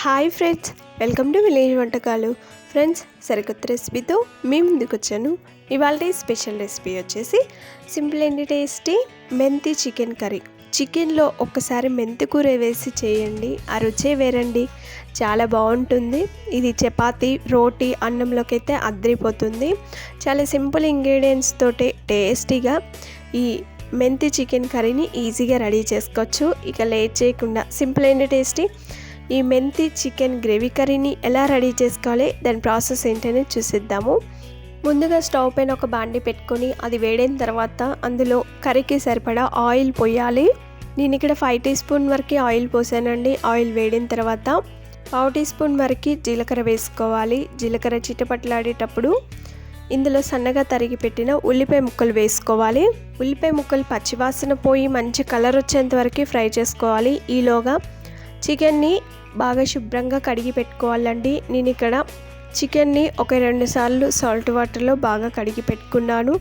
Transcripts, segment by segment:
Hi friends welcome to village వంటకాలు. Friends సరికొత్త రెసిపీతో మీ ముందుకు వచ్చాను. ఇవాళ స్పెషల్ రెసిపీ వచ్చేసి సింపుల్ అండ్ టేస్టీ మెంతి చికెన్ కర్రీ. చికెన్లో ఒక్కసారి మెంతి కూర వేసి చేయండి. ఆ రుచే వేరండి. చాలా బాగుంటుంది. ఇది చపాతీ రోటీ అన్నంలోకి అయితే అద్దరిపోతుంది. చాలా సింపుల్ ఇంగ్రీడియంట్స్ తోటి టేస్టీగా ఈ మెంతి చికెన్ కర్రీని ఈజీగా రెడీ చేసుకోవచ్చు. ఇక లేట్ చేయకుండా సింపుల్ అండ్ టేస్టీ ఈ మెంతి చికెన్ గ్రేవీ కర్రీని ఎలా రెడీ చేసుకోవాలి దాని ప్రాసెస్ ఏంటనే చూసిద్దాము. ముందుగా స్టవ్ పైన ఒక బాండి పెట్టుకొని అది వేడైన తర్వాత అందులో కర్రీకి సరిపడా ఆయిల్ పోయాలి. నేను ఇక్కడ ఫైవ్ టీ స్పూన్ వరకు ఆయిల్ పోసానండి. ఆయిల్ వేడిన తర్వాత పావు టీ స్పూన్ వరకు జీలకర్ర వేసుకోవాలి. జీలకర్ర చిట్టపట్లాడేటప్పుడు ఇందులో సన్నగా తరిగి పెట్టిన ఉల్లిపాయ ముక్కలు వేసుకోవాలి. ఉల్లిపాయ ముక్కలు పచ్చివాసన పోయి మంచి కలర్ వచ్చేంత వరకు ఫ్రై చేసుకోవాలి. ఈలోగా చికెన్ని బాగా శుభ్రంగా కడిగి పెట్టుకోవాలండి. నేను ఇక్కడ చికెన్ని ఒక రెండు సార్లు సాల్ట్ వాటర్లో బాగా కడిగి పెట్టుకున్నాను.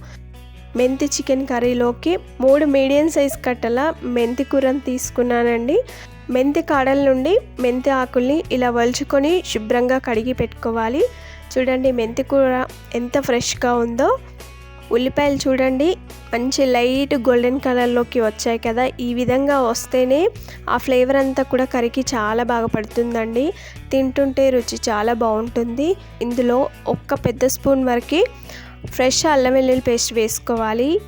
మెంతి చికెన్ కర్రీలోకి మూడు మీడియం సైజ్ కట్టల మెంతి కూరని తీసుకున్నానండి. మెంతి కాడల నుండి మెంతి ఆకుల్ని ఇలా వలుచుకొని శుభ్రంగా కడిగి పెట్టుకోవాలి. చూడండి మెంతి కూర ఎంత ఫ్రెష్గా ఉందో. ఉల్లిపాయలు చూడండి. మంచి లైట్ గోల్డెన్ కలర్లోకి వచ్చాయి కదా. ఈ విధంగా వస్తేనే ఆ ఫ్లేవర్ అంతా కూడా కరికి చాలా బాగా పడుతుందండి. తింటుంటే రుచి చాలా బాగుంటుంది. ఇందులో ఒక్క పెద్ద స్పూన్ వరకు ఫ్రెష్ అల్లం వెల్లుల్లి పేస్ట్ వేసుకోవాలి.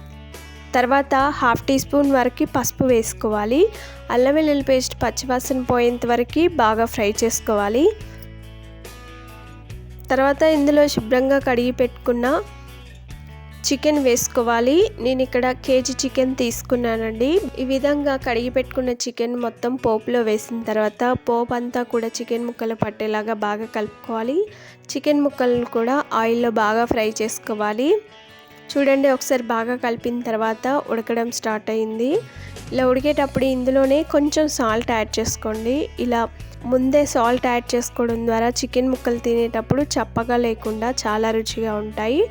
తర్వాత హాఫ్ టీ స్పూన్ వరకు పసుపు వేసుకోవాలి. అల్లం వెల్లుల్లి పేస్ట్ పచ్చివాసన పోయేంత వరకు బాగా ఫ్రై చేసుకోవాలి. తర్వాత ఇందులో శుభ్రంగా కడిగి పెట్టుకున్న చికెన్ వేసుకోవాలి. నేను ఇక్కడ కేజీ చికెన్ తీసుకున్నానండి. ఈ విధంగా కడిగి పెట్టుకున్న చికెన్ మొత్తం పోపులో వేసిన తర్వాత పోపు అంతా కూడా చికెన్ ముక్కలు పట్టేలాగా బాగా కలుపుకోవాలి. చికెన్ ముక్కలను కూడా ఆయిల్లో బాగా ఫ్రై చేసుకోవాలి. చూడండి ఒకసారి బాగా కలిపిన తర్వాత ఉడకడం స్టార్ట్ అయింది. ఇలా ఉడికేటప్పుడు ఇందులోనే కొంచెం సాల్ట్ యాడ్ చేసుకోండి. ఇలా ముందే సాల్ట్ యాడ్ చేసుకోవడం ద్వారా చికెన్ ముక్కలు తినేటప్పుడు చప్పగా లేకుండా చాలా రుచిగా ఉంటాయి.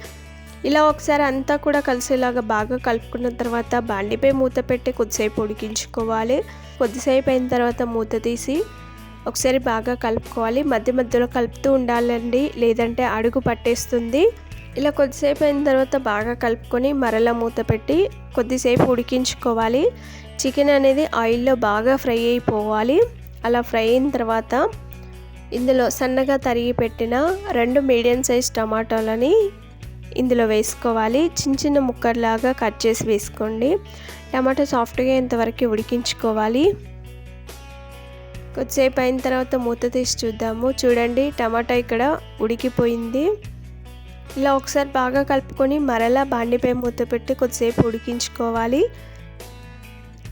ఇలా ఒకసారి అంతా కూడా కలిసేలాగా బాగా కలుపుకున్న తర్వాత బాండిపై మూత పెట్టి కొద్దిసేపు ఉడికించుకోవాలి. కొద్దిసేపు అయిన తర్వాత మూత తీసి ఒకసారి బాగా కలుపుకోవాలి. మధ్య మధ్యలో కలుపుతూ ఉండాలండి లేదంటే అడుగు పట్టేస్తుంది. ఇలా కొద్దిసేపు అయిన తర్వాత బాగా కలుపుకొని మరలా మూత పెట్టి కొద్దిసేపు ఉడికించుకోవాలి. చికెన్ అనేది ఆయిల్లో బాగా ఫ్రై అయిపోవాలి. అలా ఫ్రై అయిన తర్వాత ఇందులో సన్నగా తరిగి పెట్టిన రెండు మీడియం సైజ్ టమాటాలని ఇందులో వేసుకోవాలి. చిన్న చిన్న ముక్కలాగా కట్ చేసి వేసుకోండి. టమాటా సాఫ్ట్గా ఇంతవరకు ఉడికించుకోవాలి. కొద్దిసేపు అయిన తర్వాత మూత తీసి చూద్దాము. చూడండి టమాటా ఇక్కడ ఉడికిపోయింది. ఇలా ఒకసారి బాగా కలుపుకొని మరలా బాండిపై మూత పెట్టి కొద్దిసేపు ఉడికించుకోవాలి.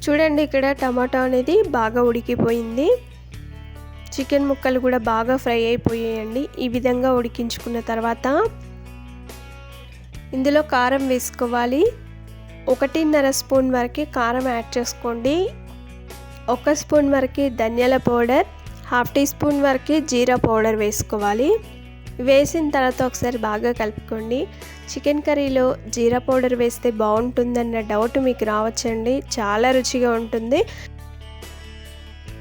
చూడండి ఇక్కడ టమాటా అనేది బాగా ఉడికిపోయింది. చికెన్ ముక్కలు కూడా బాగా ఫ్రై అయిపోయాయండి. ఈ విధంగా ఉడికించుకున్న తర్వాత ఇందులో కారం వేసుకోవాలి. ఒకటిన్నర స్పూన్ వరకు కారం యాడ్ చేసుకోండి. ఒక స్పూన్ వరకు ధనియాల పౌడర్ హాఫ్ టీ స్పూన్ వరకు జీరా పౌడర్ వేసుకోవాలి. వేసిన తర్వాత ఒకసారి బాగా కలుపుకోండి. చికెన్ కర్రీలో జీరా పౌడర్ వేస్తే బాగుంటుందన్న డౌట్ మీకు రావచ్చండి. చాలా రుచిగా ఉంటుంది.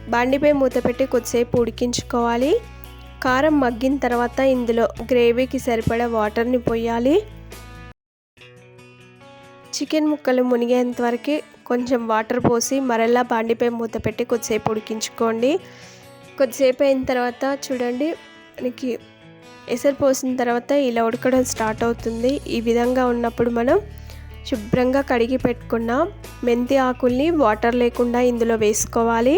బండిపై మూత పెట్టి కొద్దిసేపు ఉడికించుకోవాలి. కారం మగ్గిన తర్వాత ఇందులో గ్రేవీకి సరిపడా వాటర్ని పోయాలి. చికెన్ ముక్కలు మునిగేంత వరకు కొంచెం వాటర్ పోసి మరలా బాండిపై మూత పెట్టి కొద్దిసేపు ఉడికించుకోండి. కొద్దిసేపు అయిన తర్వాత చూడండి మనకి ఎసరు పోసిన తర్వాత ఇలా ఉడకడం స్టార్ట్ అవుతుంది. ఈ విధంగా ఉన్నప్పుడు మనం శుభ్రంగా కడిగి పెట్టుకున్న మెంతి ఆకుల్ని వాటర్ లేకుండా ఇందులో వేసుకోవాలి.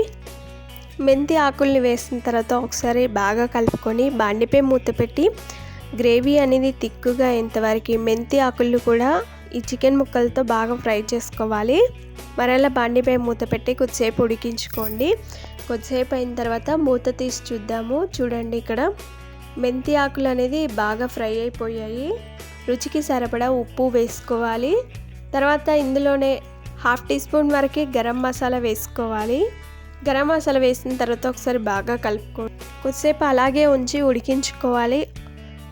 మెంతి ఆకుల్ని వేసిన తర్వాత ఒకసారి బాగా కలుపుకొని బాండిపై మూత పెట్టి గ్రేవీ అనేది తిక్కుగా అయ్యేంతవరకు మెంతి ఆకులు కూడా ఈ చికెన్ ముక్కలతో బాగా ఫ్రై చేసుకోవాలి. మరలా బాండిపై మూత పెట్టి కొద్దిసేపు ఉడికించుకోండి. కొద్దిసేపు అయిన తర్వాత మూత తీసి చూద్దాము. చూడండి ఇక్కడ మెంతి ఆకులు అనేది బాగా ఫ్రై అయిపోయాయి. రుచికి సరిపడా ఉప్పు వేసుకోవాలి. తర్వాత ఇందులోనే హాఫ్ టీ స్పూన్ వరకు గరం మసాలా వేసుకోవాలి. గరం మసాలా వేసిన తర్వాత ఒకసారి బాగా కలుపుకో కొద్దిసేపు అలాగే ఉంచి ఉడికించుకోవాలి.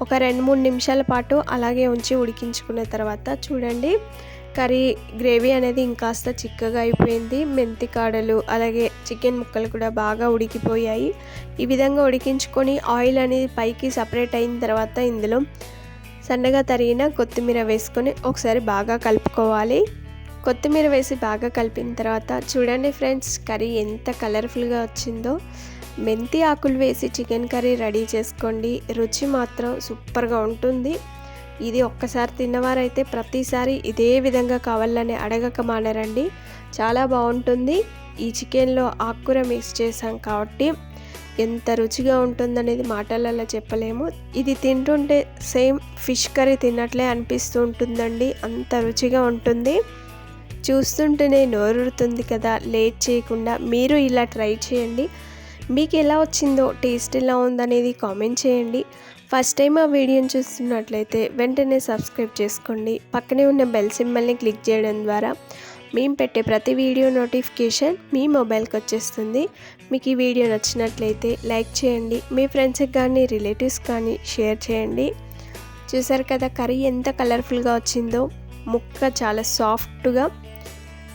ఒక రెండు మూడు నిమిషాల పాటు అలాగే ఉంచి ఉడికించుకున్న తర్వాత చూడండి కర్రీ గ్రేవీ అనేది ఇంకాస్త చిక్కగా అయిపోయింది. మెంతి కాడలు అలాగే చికెన్ ముక్కలు కూడా బాగా ఉడికిపోయాయి. ఈ విధంగా ఉడికించుకొని ఆయిల్ అనేది పైకి సపరేట్ అయిన తర్వాత ఇందులో సన్నగా తరిగిన కొత్తిమీర వేసుకొని ఒకసారి బాగా కలుపుకోవాలి. కొత్తిమీర వేసి బాగా కలిపిన తర్వాత చూడండి ఫ్రెండ్స్ కర్రీ ఎంత కలర్ఫుల్గా వచ్చిందో. మెంతి ఆకులు వేసి చికెన్ కర్రీ రెడీ చేసుకోండి. రుచి మాత్రం సూపర్గా ఉంటుంది. ఇది ఒక్కసారి తిన్నవారైతే ప్రతిసారి ఇదే విధంగా కావాలని అడగక మానరండి. చాలా బాగుంటుంది. ఈ చికెన్లో ఆకుకూర మిక్స్ చేసాం కాబట్టి ఎంత రుచిగా ఉంటుందనేది మాటలలో చెప్పలేము. ఇది తింటుంటే సేమ్ ఫిష్ కర్రీ తిన్నట్లే అనిపిస్తూ ఉంటుందండి. అంత రుచిగా ఉంటుంది. చూస్తుంటేనే నోరుతుంది కదా. లేట్ చేయకుండా మీరు ఇలా ట్రై చేయండి. మీకు ఎలా వచ్చిందో టేస్ట్ ఎలా ఉందనేది కామెంట్ చేయండి. ఫస్ట్ టైం ఆ వీడియోని చూస్తున్నట్లయితే వెంటనే సబ్స్క్రైబ్ చేసుకోండి. పక్కనే ఉన్న బెల్ సింబల్ని క్లిక్ చేయడం ద్వారా మేము పెట్టే ప్రతి వీడియో నోటిఫికేషన్ మీ మొబైల్కి వచ్చేస్తుంది. మీకు ఈ వీడియో నచ్చినట్లయితే లైక్ చేయండి. మీ ఫ్రెండ్స్కి కానీ రిలేటివ్స్ కానీ షేర్ చేయండి. చూసారు కదా కర్రీ ఎంత కలర్ఫుల్గా వచ్చిందో. ముక్క చాలా సాఫ్ట్గా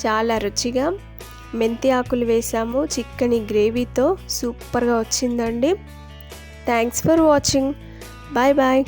చాలా రుచిగా మెంతి ఆకులు వేసాము. చిక్కని గ్రేవీతో సూపర్గా వచ్చిందండి. Thanks for watching bye bye